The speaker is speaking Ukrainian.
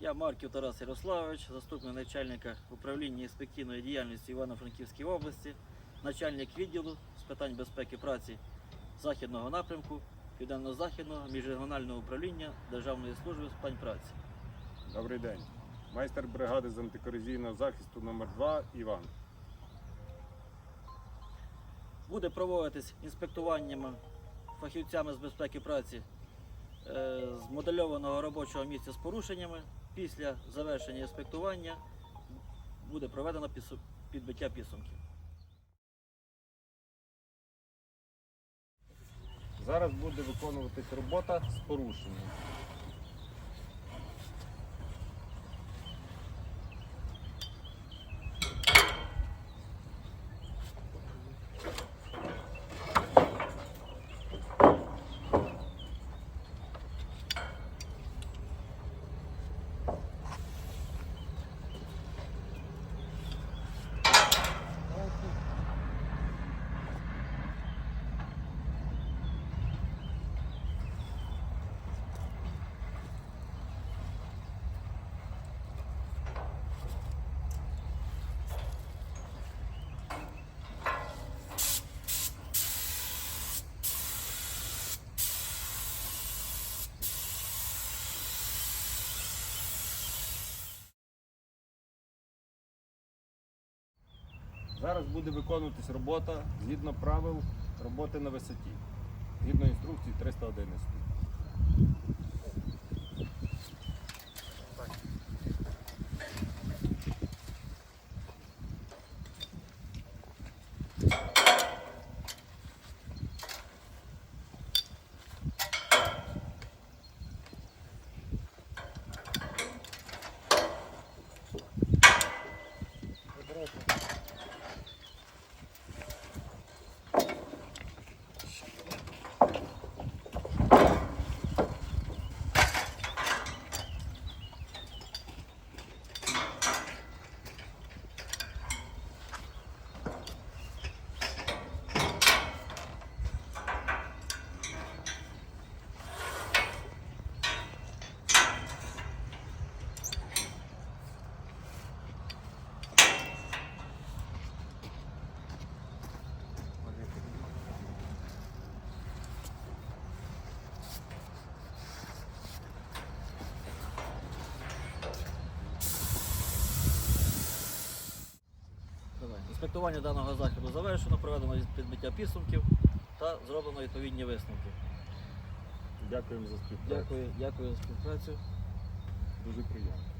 Я Марків Тарас Ярославович, заступник начальника управління інспекційної діяльності Івано-Франківській області, начальник відділу з питань безпеки праці Західного напрямку, Південно-Західного міжрегіонального управління Державної служби з питань праці. Добрий день. Майстер бригади з антикорозійного захисту номер 2 Іван. Буде проводитись інспектуваннями фахівцями з безпеки праці е, з модельованого робочого місця з порушеннями. Після завершення інспектування буде проведено підбиття підсумків. Зараз буде виконуватись робота з порушенням. Зараз буде виконуватись робота згідно правил роботи на висоті. Згідно інструкції 311. Інспектування даного заходу завершено, проведено підбиття підсумків та зроблено відповідні висновки. Дякуємо за співпрацю. Дякую, дякую за співпрацю. Дуже приємно.